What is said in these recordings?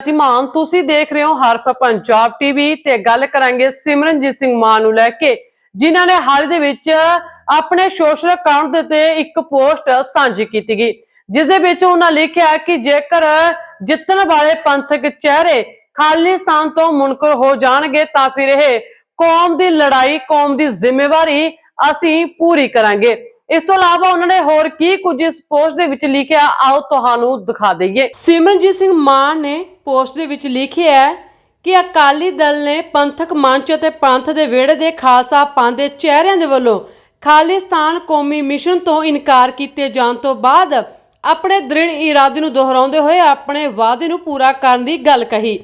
ਧੀਮਾਨ, ਤੁਸੀਂ ਦੇਖ ਰਹੇ ਹੋ ਹਰਫ ਪੰਜਾਬ ਟੀਵੀ ਤੇ ਗੱਲ ਕਰਾਂਗੇ ਸਿਮਰਨਜੀਤ ਸਿੰਘ ਮਾਨ ਨੂੰ ਲੈ ਕੇ, ਜਿਨ੍ਹਾਂ ਨੇ ਹਾਲ ਦੇ ਵਿੱਚ ਆਪਣੇ ਸੋਸ਼ਲ ਅਕਾਊਂਟ ਦੇ ਉੱਤੇ ਇੱਕ ਪੋਸਟ ਸਾਂਝੀ ਕੀਤੀ ਗਈ, ਜਿਸ ਦੇ ਵਿੱਚ ਉਹਨਾਂ ਲਿਖਿਆ ਕਿ ਜੇਕਰ ਜਿੱਤਣ ਵਾਲੇ ਪੰਥਕ ਚਿਹਰੇ ਖਾਲਿਸਤਾਨ ਤੋਂ ਮੁਨਕਰ ਹੋ ਜਾਣਗੇ, ਤਾਂ ਫਿਰ ਇਹ ਕੌਮ ਦੀ ਲੜਾਈ, ਕੌਮ ਦੀ ਜ਼ਿੰਮੇਵਾਰੀ ਅਸੀਂ ਪੂਰੀ ਕਰਾਂਗੇ। ਇਸ ਤੋਂ ਇਲਾਵਾ ਉਹਨਾਂ ਨੇ ਹੋਰ ਕੀ ਕੁਝ ਇਸ ਪੋਸਟ ਦੇ ਵਿੱਚ ਲਿਖਿਆ, ਆਓ ਤੁਹਾਨੂੰ ਦਿਖਾ ਦਈਏ। ਸਿਮਰਨਜੀਤ ਸਿੰਘ ਮਾਨ ਨੇ ਪੋਸਟ ਦੇ ਵਿੱਚ ਲਿਖਿਆ ਹੈ ਕਿ ਅਕਾਲੀ ਦਲ ਨੇ ਪੰਥਕ ਮੰਚ ਅਤੇ ਪੰਥ ਦੇ ਵਿਹੜੇ ਦੇ ਖਾਲਸਾ ਪੰਥ ਦੇ ਚਿਹਰਿਆਂ ਦੇ ਵੱਲੋਂ ਖਾਲਿਸਤਾਨ ਕੌਮੀ ਮਿਸ਼ਨ ਤੋਂ ਇਨਕਾਰ ਕੀਤੇ ਜਾਣ ਤੋਂ ਬਾਅਦ ਆਪਣੇ ਦ੍ਰਿੜ ਇਰਾਦੇ ਨੂੰ ਦੁਹਰਾਉਂਦੇ ਹੋਏ ਆਪਣੇ ਵਾਅਦੇ ਨੂੰ ਪੂਰਾ ਕਰਨ ਦੀ ਗੱਲ ਕਹੀ।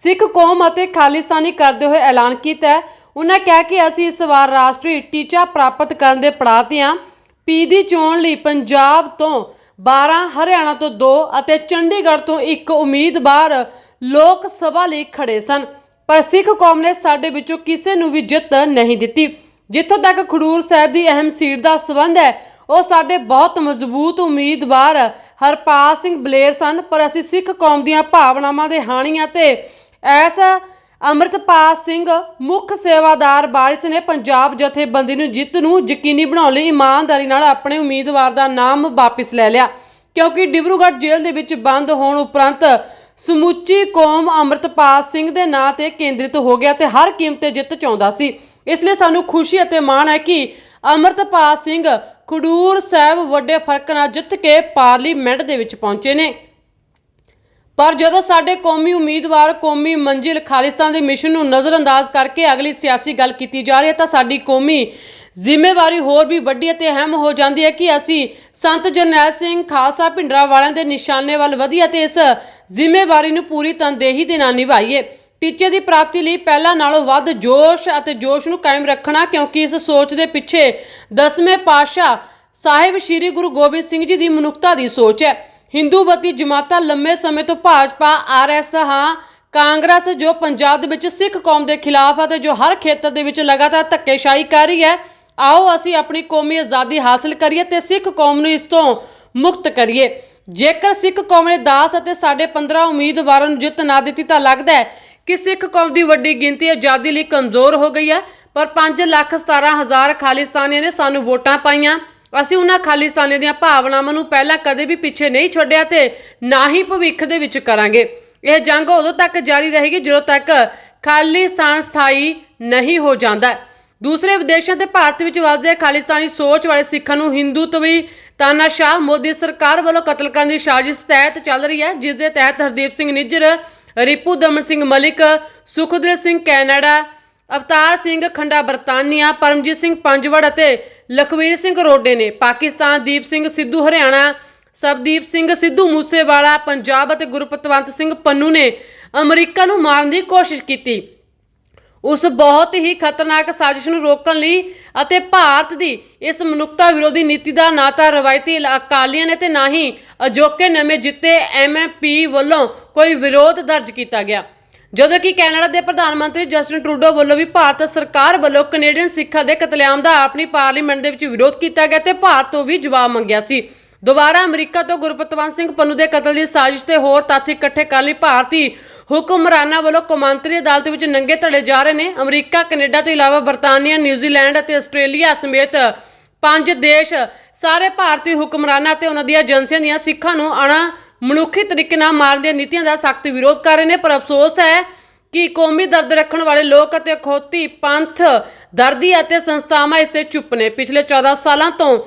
ਸਿੱਖ ਕੌਮ ਅਤੇ ਖਾਲਿਸਤਾਨੀ ਕਰਦੇ ਹੋਏ ਐਲਾਨ ਕੀਤਾ ਉਹਨਾਂ ਕਿਹਾ ਕਿ ਅਸੀਂ ਇਸ ਵਾਰ ਰਾਸ਼ਟਰੀ ਟੀਚਾ ਪ੍ਰਾਪਤ ਕਰਨ ਦੇ ਪੜਾਅ ਤੇ ਹਾਂ। ਪੀ ਦੀ ਚੋਣ ਲਈ ਪੰਜਾਬ ਤੋਂ 12 ਹਰਿਆਣਾ ਤੋਂ 2 ਅਤੇ ਚੰਡੀਗੜ੍ਹ ਤੋਂ ਇੱਕ ਉਮੀਦਵਾਰ ਲੋਕ ਸਭਾ ਲਈ ਖੜੇ ਸਨ। ਪਰ ਸਿੱਖ ਕੌਮ ਨੇ ਸਾਡੇ ਵਿੱਚੋਂ ਕਿਸੇ ਨੂੰ ਵੀ ਜਿੱਤ ਨਹੀਂ ਦਿੱਤੀ। ਜਿੱਥੋਂ ਤੱਕ ਖਡੂਰ ਸਾਹਿਬ ਦੀ ਅਹਿਮ ਸੀਟ ਦਾ ਸਬੰਧ ਹੈ, ਉਹ ਸਾਡੇ ਬਹੁਤ ਮਜ਼ਬੂਤ ਉਮੀਦਵਾਰ ਹਰਪਾਲ ਸਿੰਘ ਬਲੇਰ ਸਨ। ਪਰ ਅਸੀਂ ਸਿੱਖ ਕੌਮ ਦੀਆਂ ਭਾਵਨਾਵਾਂ ਦੇ ਹਾਣੀਆਂ ਤੇ ਐਸ ਅੰਮ੍ਰਿਤਪਾਲ ਸਿੰਘ ਮੁੱਖ ਸੇਵਾਦਾਰ ਬਾਰਿਸ ਨੇ ਪੰਜਾਬ ਜਥੇਬੰਦੀ ਨੂੰ ਜਿੱਤ ਨੂੰ ਯਕੀਨੀ ਬਣਾਉਣ ਲਈ ਇਮਾਨਦਾਰੀ ਨਾਲ ਆਪਣੇ ਉਮੀਦਵਾਰ ਦਾ ਨਾਮ ਵਾਪਿਸ ਲੈ ਲਿਆ। ਕਿਉਂਕਿ ਡਿਬਰੂਗੜ੍ਹ ਜੇਲ੍ਹ ਦੇ ਵਿੱਚ ਬੰਦ ਹੋਣ ਉਪਰੰਤ ਸਮੁੱਚੀ ਕੌਮ ਅੰਮ੍ਰਿਤਪਾਲ ਸਿੰਘ ਦੇ ਨਾਂ ਤੇ ਕੇਂਦਰਿਤ ਹੋ ਗਿਆ ਤੇ ਹਰ ਕੀਮਤ ਤੇ ਜਿੱਤ ਚਾਹੁੰਦਾ ਸੀ। ਇਸ ਲਈ ਸਾਨੂੰ ਖੁਸ਼ੀ ਅਤੇ ਮਾਣ ਹੈ ਕਿ ਅੰਮ੍ਰਿਤਪਾਲ ਸਿੰਘ ਖਡੂਰ ਸਾਹਿਬ ਵੱਡੇ ਫ਼ਰਕ ਨਾਲ ਜਿੱਤ ਕੇ ਪਾਰਲੀਮੈਂਟ ਦੇ ਵਿੱਚ ਪਹੁੰਚੇ ਨੇ। ਪਰ ਜਦੋਂ ਸਾਡੇ ਕੌਮੀ ਉਮੀਦਵਾਰ, ਕੌਮੀ ਮੰਜ਼ਿਲ ਖਾਲਿਸਤਾਨ ਦੇ ਮਿਸ਼ਨ ਨੂੰ ਨਜ਼ਰਅੰਦਾਜ਼ ਕਰਕੇ ਅਗਲੀ ਸਿਆਸੀ ਗੱਲ ਕੀਤੀ ਜਾ ਰਹੀ ਹੈ, ਤਾਂ ਸਾਡੀ ਕੌਮੀ ਜ਼ਿੰਮੇਵਾਰੀ ਹੋਰ ਵੀ ਵੱਡੀ ਅਤੇ ਅਹਿਮ ਹੋ ਜਾਂਦੀ ਹੈ ਕਿ ਅਸੀਂ ਸੰਤ ਜਰਨੈਲ ਸਿੰਘ ਖਾਲਸਾ ਭਿੰਡਰਾ ਵਾਲਿਆਂ ਦੇ ਨਿਸ਼ਾਨੇ ਵੱਲ ਵਧੀਆ ਤੇ ਇਸ ਜ਼ਿੰਮੇਵਾਰੀ ਨੂੰ ਪੂਰੀ ਤਨਦੇਹੀ ਦੇ ਨਾਲ ਨਿਭਾਈਏ। ਟੀਚੇ ਦੀ ਪ੍ਰਾਪਤੀ ਲਈ ਪਹਿਲਾਂ ਨਾਲੋਂ ਵੱਧ ਜੋਸ਼ ਅਤੇ ਜੋਸ਼ ਨੂੰ ਕਾਇਮ ਰੱਖਣਾ, ਕਿਉਂਕਿ ਇਸ ਸੋਚ ਦੇ ਪਿੱਛੇ ਦਸਵੇਂ ਪਾਤਸ਼ਾਹ ਸਾਹਿਬ ਸ੍ਰੀ ਗੁਰੂ ਗੋਬਿੰਦ ਸਿੰਘ ਜੀ ਦੀ ਮਨੁੱਖਤਾ ਦੀ ਸੋਚ ਹੈ। ਹਿੰਦੂਵਤੀ ਜਮਾਤਾਂ ਲੰਮੇ ਸਮੇਂ ਤੋਂ ਭਾਜਪਾ ਆਰਐਸ ਹਾਂ, ਕਾਂਗਰਸ, ਜੋ ਪੰਜਾਬ ਦੇ ਵਿੱਚ ਸਿੱਖ ਕੌਮ ਦੇ ਖਿਲਾਫ ਹੈ ਤੇ ਜੋ ਹਰ ਖੇਤਰ ਦੇ ਵਿੱਚ ਲਗਾਤਾਰ ਧੱਕੇਸ਼ਾਹੀ ਕਰ ਰਹੀ ਹੈ, ਆਓ ਅਸੀਂ ਆਪਣੀ ਕੌਮੀ ਆਜ਼ਾਦੀ ਹਾਸਲ ਕਰੀਏ ਤੇ ਸਿੱਖ ਕੌਮ ਨੂੰ ਇਸ ਤੋਂ ਮੁਕਤ ਕਰੀਏ। ਜੇਕਰ ਸਿੱਖ ਕੌਮ ਨੇ ਦਾਸ ਅਤੇ ਸਾਡੇ 15 ਉਮੀਦਵਾਰਾਂ ਨੂੰ ਜਿੱਤ ਨਾ ਦਿੱਤੀ ਤਾਂ ਲੱਗਦਾ ਹੈ ਕਿ ਸਿੱਖ ਕੌਮ ਦੀ ਵੱਡੀ ਗਿਣਤੀ ਆਜ਼ਾਦੀ ਲਈ ਕਮਜ਼ੋਰ ਹੋ ਗਈ ਹੈ, ਪਰ 5 ਲੱਖ 17 ਹਜ਼ਾਰ ਖਾਲਿਸਤਾਨੀਆਂ ਨੇ ਸਾਨੂੰ ਵੋਟਾਂ ਪਾਈਆਂ। ਅਸੀਂ ਉਹਨਾਂ ਖਾਲਿਸਤਾਨੀਆਂ ਦੀਆਂ ਭਾਵਨਾਵਾਂ ਨੂੰ ਪਹਿਲਾਂ ਕਦੇ ਵੀ ਪਿੱਛੇ ਨਹੀਂ ਛੱਡਿਆ ਤੇ ਨਾ ਹੀ ਭਵਿੱਖ ਦੇ ਵਿੱਚ ਕਰਾਂਗੇ। ਇਹ ਜੰਗ ਉਦੋਂ ਤੱਕ ਜਾਰੀ ਰਹੇਗੀ ਜਦੋਂ ਤੱਕ ਖਾਲਿਸਤਾਨ ਸਥਾਈ ਨਹੀਂ ਹੋ ਜਾਂਦਾ। ਦੂਸਰੇ ਵਿਦੇਸ਼ਾਂ ਤੇ ਭਾਰਤ ਵਿੱਚ ਵਸਦੇ ਖਾਲਿਸਤਾਨੀ ਸੋਚ ਵਾਲੇ ਸਿੱਖਾਂ ਨੂੰ ਹਿੰਦੂਤਵੀ ਤਾਨਾਸ਼ਾਹ ਮੋਦੀ ਸਰਕਾਰ ਵੱਲੋਂ ਕਤਲ ਕਰਨ ਦੀ ਸਾਜ਼ਿਸ਼ ਤਹਿਤ ਚੱਲ ਰਹੀ ਹੈ, ਜਿਸ ਦੇ ਤਹਿਤ ਹਰਦੀਪ ਸਿੰਘ ਨਿੱਜਰ, ਰਿਪੂ ਦਮਨ ਸਿੰਘ ਮਲਿਕ, ਸੁਖਦੇਵ ਸਿੰਘ ਕੈਨੇਡਾ, ਅਵਤਾਰ ਸਿੰਘ ਖੰਡਾ ਬਰਤਾਨੀਆ, ਪਰਮਜੀਤ ਸਿੰਘ ਪੰਜਵੜ ਅਤੇ ਲਖਵੀਰ ਸਿੰਘ ਰੋਡੇ ਨੇ ਪਾਕਿਸਤਾਨ ਦੀਪ ਸਿੰਘ ਸਿੱਧੂ ਹਰਿਆਣਾ, ਸਬਦੀਪ ਸਿੰਘ ਸਿੱਧੂ ਮੂਸੇਵਾਲਾ, ਪੰਜਾਬ ਅਤੇ ਗੁਰਪਤਵੰਤ ਸਿੰਘ ਪੰਨੂ ਨੇ ਅਮਰੀਕਾ ਨੂੰ ਮਾਰਨ ਦੀ ਕੋਸ਼ਿਸ਼ ਕੀਤੀ। ਉਸ ਬਹੁਤ ਹੀ ਖਤਰਨਾਕ ਸਾਜ਼ਿਸ਼ ਨੂੰ ਰੋਕਣ ਲਈ ਅਤੇ ਭਾਰਤ ਦੀ ਇਸ ਮਨੁੱਖਤਾ ਵਿਰੋਧੀ ਨੀਤੀ ਦਾ ਨਾ ਤਾਂ ਰਵਾਇਤੀ ਅਕਾਲੀਆਂ ਨੇ ਤੇ ਨਾ ਹੀ ਅਜੋਕੇ ਨਵੇਂ ਜਿੱਤੇ ਐਮਐਪੀ ਵੱਲੋਂ ਕੋਈ ਵਿਰੋਧ ਦਰਜ ਕੀਤਾ ਗਿਆ। ਜਦੋਂ ਕਿ ਕੈਨੇਡਾ ਦੇ ਪ੍ਰਧਾਨ ਮੰਤਰੀ ਜਸਟਿਨ ਟਰੂਡੋ ਵੱਲੋਂ ਵੀ ਭਾਰਤ ਸਰਕਾਰ ਵੱਲੋਂ ਕੈਨੇਡੀਅਨ ਸਿੱਖਾਂ ਦੇ ਕਤਲੇਆਮ ਦਾ ਆਪਣੀ ਪਾਰਲੀਮੈਂਟ ਦੇ ਵਿੱਚ ਵਿਰੋਧ ਕੀਤਾ ਗਿਆ ਤੇ ਭਾਰਤ ਤੋਂ ਵੀ ਜਵਾਬ ਮੰਗਿਆ ਸੀ। ਦੁਬਾਰਾ ਅਮਰੀਕਾ ਤੋਂ ਗੁਰਪਤਵੰਤ ਸਿੰਘ ਪੰਨੂ ਦੇ ਕਤਲ ਦੀ ਸਾਜ਼ਿਸ਼ ਤੇ ਹੋਰ ਤੱਥ ਇਕੱਠੇ ਕਰਨ ਲਈ ਭਾਰਤੀ ਹੁਕਮਰਾਨਾਂ ਵੱਲੋਂ ਕੌਮਾਂਤਰੀ ਅਦਾਲਤ ਵਿੱਚ ਨੰਗੇ ਧੜੇ ਜਾ ਰਹੇ ਨੇ। ਅਮਰੀਕਾ, ਕੈਨੇਡਾ ਤੋਂ ਇਲਾਵਾ ਬਰਤਾਨੀਆ, ਨਿਊਜ਼ੀਲੈਂਡ ਅਤੇ ਆਸਟ੍ਰੇਲੀਆ ਸਮੇਤ ਪੰਜ ਦੇਸ਼ ਸਾਰੇ ਭਾਰਤੀ ਹੁਕਮਰਾਨਾਂ ਤੇ ਉਹਨਾਂ ਦੀਆਂ ਏਜੰਸੀਆਂ ਦੀਆਂ ਸਿੱਖਾਂ ਨੂੰ ਅਣਾ ਮਨੁੱਖੀ ਤਰੀਕੇ ਨਾਲ ਮਾਰਨ ਦੀਆਂ ਨੀਤੀਆਂ ਦਾ ਸਖਤ ਵਿਰੋਧ ਕਰ ਰਹੇ ਨੇ, ਪਰ ਅਫਸੋਸ ਹੈ ਕਿ ਕੌਮੀ ਦਰਦ ਰੱਖਣ ਵਾਲੇ ਲੋਕ ਅਤੇ ਅਖੌਤੀ ਪੰਥ, ਦਰਦੀ ਅਤੇ ਸੰਸਥਾਵਾਂ ਇਸ ਤੇ ਚੁੱਪ ਨੇ। ਪਿਛਲੇ 14 ਸਾਲਾਂ ਤੋਂ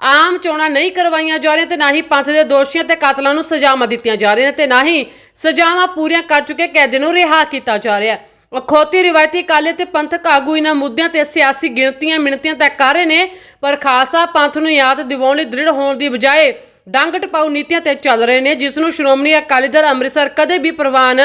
ਆਮ ਚੋਣਾਂ ਨਹੀਂ ਕਰਵਾਈਆਂ ਜਾ ਰਹੀਆਂ ਤੇ ਨਾ ਹੀ ਪੰਥ ਦੇ ਦੋਸ਼ੀਆਂ ਤੇ ਕਾਤਲਾਂ ਨੂੰ ਸਜ਼ਾਵਾਂ ਦਿੱਤੀਆਂ ਜਾ ਰਹੀਆਂ ਨੇ ਤੇ ਨਾ ਹੀ ਸਜ਼ਾਵਾਂ ਪੂਰੀਆਂ ਕਰ ਚੁੱਕੇ ਕੈਦੀ ਨੂੰ ਰਿਹਾ ਕੀਤਾ ਜਾ ਰਿਹਾ ਹੈ। ਅਖੌਤੀ ਰਿਵਾਇਤੀ ਕਾਲੇ ਤੇ ਪੰਥਕ ਆਗੂ ਇਹਨਾਂ ਮੁੱਦਿਆਂ ਤੇ ਸਿਆਸੀ ਗਿਣਤੀਆਂ ਮਿਣਤੀਆਂ ਤੱਕ ਕਰ ਰਹੇ ਨੇ, ਪਰ ਖਾਲਸਾ ਪੰਥ ਨੂੰ ਯਾਦ ਦਿਵਾਉਣ ਲਈ ਦ੍ਰਿੜ ਹੋਣ ਦੀ ਬਜਾਏ ਡੰਗ ਟਪਾਊ ਨੀਤੀਆਂ ਤੇ ਚੱਲ ਰਹੇ ਨੇ ਜਿਸ ਨੂੰ ਸ਼੍ਰੋਮਣੀ ਅਕਾਲੀ ਦਲ ਅੰਮ੍ਰਿਤਸਰ ਕਦੇ ਵੀ ਪ੍ਰਵਾਨ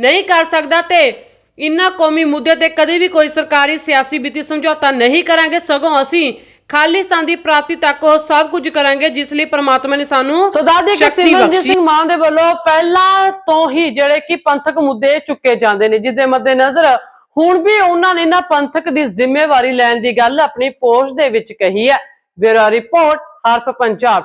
ਨਹੀਂ ਕਰ ਸਕਦਾ ਤੇ ਇਨ੍ਹਾਂ ਕੌਮੀ ਮੁੱਦੇ ਤੇ ਕਦੇ ਵੀ ਕੋਈ ਸਰਕਾਰੀ ਸਿਆਸੀ ਵਿੱਤੀ ਸਮਝੌਤਾ ਨਹੀਂ ਕਰਾਂਗੇ। ਸਗੋਂ ਅਸੀਂ ਖਾਲਿਸਤਾਨ ਦੀ ਪ੍ਰਾਪਤੀ ਤੱਕ ਉਹ ਸਭ ਕੁਝ ਕਰਾਂਗੇ ਜਿਸ ਲਈ ਪ੍ਰਮਾਤਮਾ ਨੇ ਸਾਨੂੰ ਸੋ ਦਈਏ ਕਿ ਸਿਮਰਨਜੀਤ। ਸਿੰਘ ਮਾਨ ਦੇ ਵੱਲੋਂ ਪਹਿਲਾਂ ਤੋਂ ਹੀ ਜਿਹੜੇ ਕਿ ਪੰਥਕ ਮੁੱਦੇ ਚੁੱਕੇ ਜਾਂਦੇ ਨੇ ਜਿਹਦੇ ਮੱਦੇਨਜ਼ਰ ਹੁਣ ਵੀ ਉਹਨਾਂ ਨੇ ਨਾ ਪੰਥਕ ਦੀ ਜ਼ਿੰਮੇਵਾਰੀ ਲੈਣ ਦੀ ਗੱਲ ਆਪਣੀ ਪੋਸਟ ਦੇ ਵਿੱਚ ਕਹੀ ਹੈ। Bureau report Harf Punjab.